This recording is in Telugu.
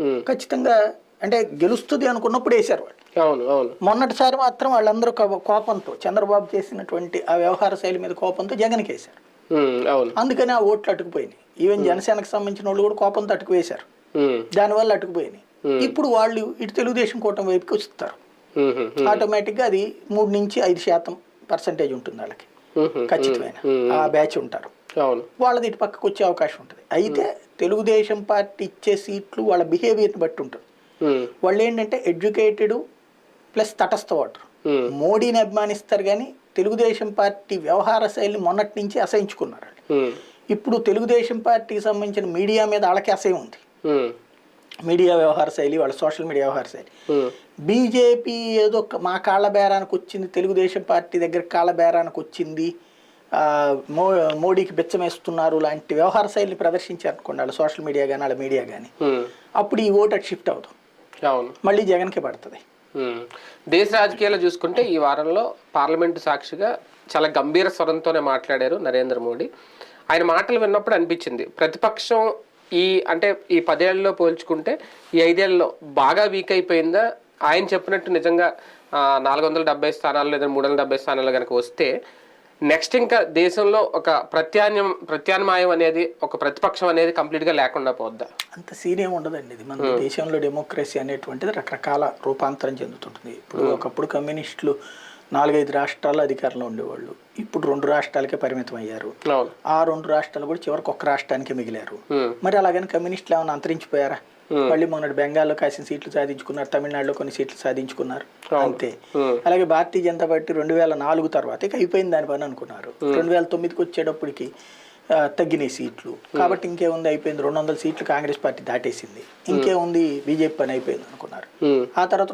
ఖచ్చితంగా అంటే గెలుస్తుంది అనుకున్నప్పుడు వేశారు వాళ్ళు. అవును అవును. మొన్నటిసారి మాత్రం వాళ్ళందరూ కోపంతో చంద్రబాబు చేసినటువంటి ఆ వ్యవహార శైలి మీద కోపంతో జగన్కి వేశారు. అవును. అందుకని ఆ ఓట్లు అటుకుపోయినాయి. ఈవెన్ జనసేనకు సంబంధించిన వాళ్ళు కూడా కోపంతో అటుకు వేశారు. దానివల్ల అటుకుపోయినాయి. ఇప్పుడు వాళ్ళు ఇటు తెలుగుదేశం కూటమి వైపుకి వస్తారు. ఆటోమేటిక్గా అది మూడు నుంచి ఐదు శాతం పర్సంటేజ్ ఉంటుంది వాళ్ళకి. ఖచ్చితమైన. ఆ బ్యాచ్ ఉంటారు. వాళ్ళది ఇటు పక్కకు వచ్చే అవకాశం ఉంటుంది. అయితే తెలుగుదేశం పార్టీ ఇచ్చే సీట్లు వాళ్ళ బిహేవియర్ని బట్టి ఉంటుంది. వాళ్ళు ఏంటంటే ఎడ్యుకేటెడ్ ప్లస్ తటస్థ ఓటర్. మోడీని అభిమానిస్తారు కానీ తెలుగుదేశం పార్టీ వ్యవహార శైలిని మొన్నటి నుంచి అసహించుకున్నారు ఇప్పుడు తెలుగుదేశం పార్టీకి సంబంధించిన మీడియా మీద వాళ్ళకి అసహ్యం ఉంది మీడియా వ్యవహార శైలి వాళ్ళ సోషల్ మీడియా వ్యవహార శైలి. బీజేపీ ఏదో ఒక మా కాళ్ళ బేరానికి వచ్చింది తెలుగుదేశం పార్టీ దగ్గర కాళ్ళ బేరానికి వచ్చింది. మో మోడీకి బెచ్చమేస్తున్నారు లాంటి వ్యవహార శైలిని ప్రదర్శించారు అనుకోండి వాళ్ళ సోషల్ మీడియా కానీ వాళ్ళ మీడియా కానీ అప్పుడు ఈ ఓటు అటు షిఫ్ట్ అవును. మళ్ళీ జగన్కి పడుతుంది. దేశ రాజకీయాలు చూసుకుంటే ఈ వారంలో పార్లమెంటు సాక్షిగా చాలా గంభీర స్వరంతోనే మాట్లాడారు నరేంద్ర మోడీ. ఆయన మాటలు విన్నప్పుడు అనిపించింది. ప్రతిపక్షం ఈ అంటే ఈ పదేళ్ళలో పోల్చుకుంటే ఈ ఐదేళ్ళలో బాగా వీక్ అయిపోయిందా? ఆయన చెప్పినట్టు నిజంగా నాలుగు వందల డెబ్బై స్థానాలు లేదా మూడు వందల డెబ్బై స్థానాలు కనుక వస్తే నెక్స్ట్ ఇంకా దేశంలో ఒక ప్రత్యామ్నాయం ప్రత్యామ్నాయం అనేది ఒక ప్రతిపక్షం అనేది కంప్లీట్గా లేకుండా పోద్దా? అంత సీన్ ఏమి ఉండదండి. ఇది మన దేశంలో డెమోక్రసీ అనేటువంటిది రకరకాల రూపాంతరం చెందుతుంటుంది. ఇప్పుడు ఒకప్పుడు కమ్యూనిస్టులు నాలుగైదు రాష్ట్రాల్లో అధికారంలో ఉండేవాళ్ళు. ఇప్పుడు రెండు రాష్ట్రాలకే పరిమితం అయ్యారు ఆ రెండు రాష్ట్రాలు కూడా చివరికి ఒక్క రాష్ట్రానికే మిగిలారు. మరి అలాగని కమ్యూనిస్టులు ఏమైనా అంతరించిపోయారా? మళ్ళీ మొన్నటి బెంగాల్లో కాసిన సీట్లు సాధించుకున్నారు తమిళనాడులో కొన్ని సీట్లు సాధించుకున్నారు. అంతే. అలాగే భారతీయ జనతా పార్టీ రెండు వేల నాలుగు తర్వాత ఇక అయిపోయింది దాని పని అనుకున్నారు. రెండు వేల తొమ్మిదికి వచ్చేటప్పటికి తగ్గినాయి సీట్లు. కాబట్టి ఇంకేముంది? అయిపోయింది. రెండు వందల సీట్లు కాంగ్రెస్ పార్టీ దాటేసింది. ఇంకేముంది? బీజేపీ పని అయిపోయింది అనుకున్నారు. ఆ తర్వాత